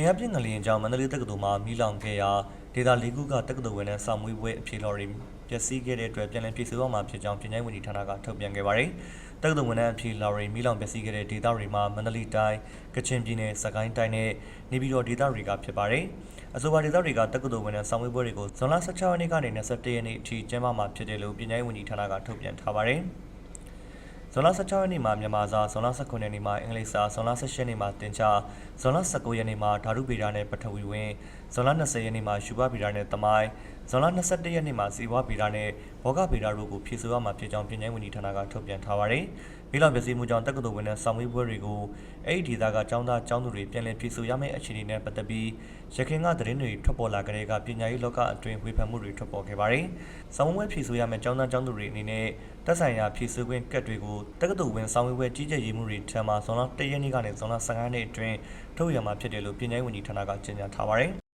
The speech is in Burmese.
အင်အားပြင်းငလျင်ကြောင့်မန္တလေးတက္ကသိုလ်မှာမိလောင်ခဲ့ရာဒေသလေးခုကတက္ကသိုလ်ဝန်ထမ်းစာမွေးပွဲအဖြေတော်တွေပျက်စီးခဲ့တဲ့အတွက်ပြန်လည်ပြည်စုရမှာဖြစ်ကြောင်းပြည်내ဝန်ကြီးဌာနကထုတ်ပြန်ခဲ့ပါတယ်။တက္ကသိုလ်ဝန်ထမ်းအဖြေတော်တွေမိလောင်ပျက်စီးခဲ့တဲ့ဒေသတွေမှာမန္တလေးတိုင်း၊ကချင်ပြည်နယ်၊စကိုင်းတိုင်းနဲ့နေပြည်တော်ဒေသတွေကဖြစ်ပါတယ်။အဆိုပါဒေသတွေကတက္ကသိုလ်ဝန်ထမ်းစာမွေးပွဲတွေကိုဇွန်လ16ရက်နေ့ကနေ21ရက်နေ့အထိကျင်းပမှာဖြစ်တယ်လို့ပြည်내ဝန်ကြီးဌာနကထုတ်ပြန်ထားပါတယ်။ ဇွန်လ16ရက်နေ့မှာမြန်မာစာဇွန်လ19ရက်နေ့မှာအင်္ဂလိပ်စာဇွန်လ18ရက်နေ့မှာတင်ချဇွန်လ19ရက်နေ့မှာဓာတုဗေဒနဲ့ပထဝီဝင်ဇွန်လ20ရက်နေ့မှာရှုဘဗေဒနဲ့သမိုင်း ဇွန်လ22ရက်နေ့မှာဇီဝဗီရာနဲ့ဘောဂဗီရာတို့ကိုဖြည့်ဆို့ရမှာဖြစ်ကြောင်းပြည်내ဝန်ကြီးဌာနကထုတ်ပြန်ထားပါတယ်။မိလောင်ပစ္စည်းမှုကြောင့်တက္ကသိုလ်ဝန်ထမ်းဆောင်မေးပွဲတွေကိုအဲ့ဒီဒေသကကျောင်းသားကျောင်းသူတွေပြန်လည်ဖြည့်ဆို့ရမယ့်အခြေအနေနဲ့ပတ်သက်ပြီးရခိုင်ကသတင်းတွေထွက်ပေါ်လာကြတဲ့ကပညာရေးလောကအတွင်းဝေဖန်မှုတွေထွက်ပေါ်ခဲ့ပါတယ်။ဆောင်မေးပွဲဖြည့်ဆို့ရမယ့်ကျောင်းသားကျောင်းသူတွေအနေနဲ့တက်ဆိုင်ရာဖြည့်ဆို့ခွင့်ကတ်တွေကိုတက္ကသိုလ်ဝန်ဆောင်မေးပွဲကြီးကြပ်ရေးမှုတွေထံမှာဇွန်လ1ရက်နေ့ကနေဇွန်လ15ရက်နေ့အတွင်းထုတ်ရမှာဖြစ်တယ်လို့ပြည်내ဝန်ကြီးဌာနကကြေညာထားပါတယ်။